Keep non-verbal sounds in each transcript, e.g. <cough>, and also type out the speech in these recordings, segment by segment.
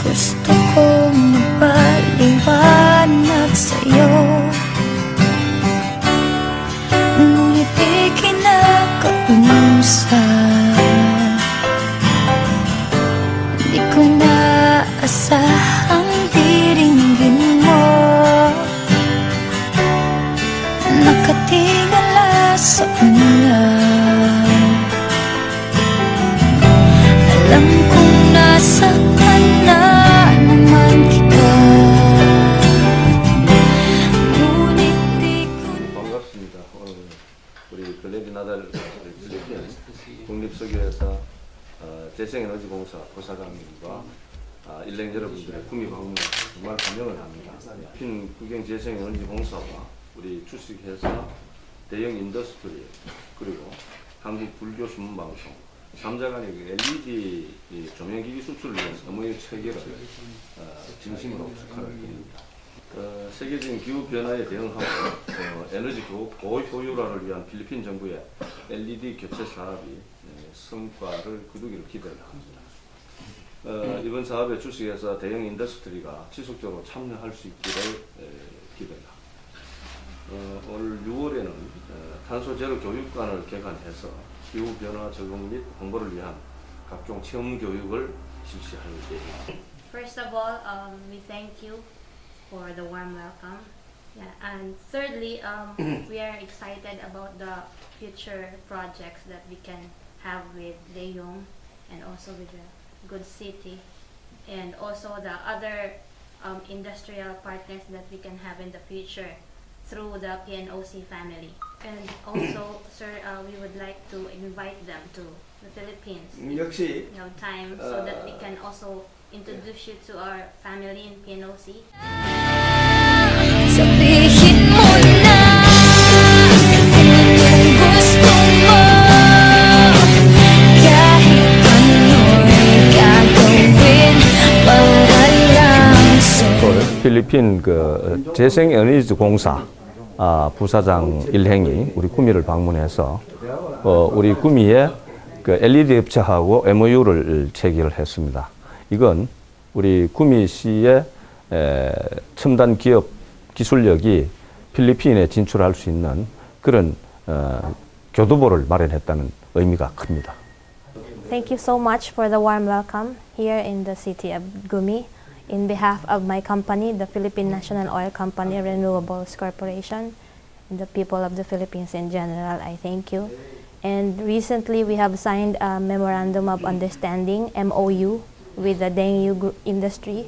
Gusto kong magpaliwanag sa'yo. Ngunit di kinakausap Di ko naasahang di rin 우리 글래디 나달 필리핀 국립석유회사 어, 재생에너지공사 부사장님과 아, 일행 여러분들의 구미 방문 정말 감명을 합니다. 필리핀 국영 재생에너지공사와 우리 주식회사 대형 인더스트리 그리고 한국 불교 신문방송 3자 간의 그 LED 이 조명기기 수출을 위한 MOU 체결을 어, 진심으로 축하를 드립니다. 어, 세계적인 기후 변화에 대응하고 어, 에너지 고- 고효율화를 위한 필리핀 정부의 LED 교체 사업이 에, 성과를 거두기를 기대를 합니다. 어, 이번 사업에 주식회사 대형 인더스트리가 지속적으로 참여할 수 있기를 에, 기대를 합니다. 어, 올 6월에는 어, 탄소 제로 교육관을 개관해서 기후 변화 적응 및 홍보를 위한 각종 체험 교육을 실시할 예정입니다. First of all, um, we thank you for the warm welcome. Yeah, and thirdly, um, <clears throat> we are excited about the future projects that we can have with Leong and also with the Good City and also the other um, industrial partners that we can have in the future through the PNOC family. And <clears throat> also, sir, uh, we would like to invite them to the Philippines 역시 you know, time so that we can also introduce you to our family in PNOC. 필리핀 그 재생 에너지 공사 아, 부사장 일행이 우리 구미를 방문해서 어, 우리 구미의 그 LED 업체하고 MOU를 체결을 했습니다. 이건 우리 구미시의 에, 첨단 기업 기술력이 필리핀에 진출할 수 있는 그런 어, 교두보를 마련했다는 의미가 큽니다. Thank you so much for the warm welcome here in the city of Gumi. In behalf of my company, the Philippine National Oil Company Renewables Corporation, and the people of the Philippines in general, I thank you. And recently, we have signed a memorandum of understanding (MOU) with the Dengyu Group industry,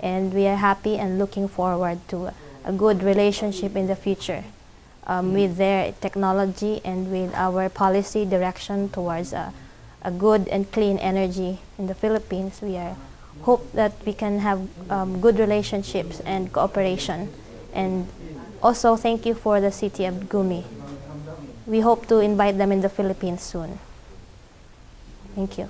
and we are happy and looking forward to a good relationship in the future um, with their technology and with our policy direction towards a, a good and clean energy in the Philippines. We are hope that we can have um, good relationships and cooperation. And also thank you for the city of Gumi. We hope to invite them in the Philippines soon. Thank you.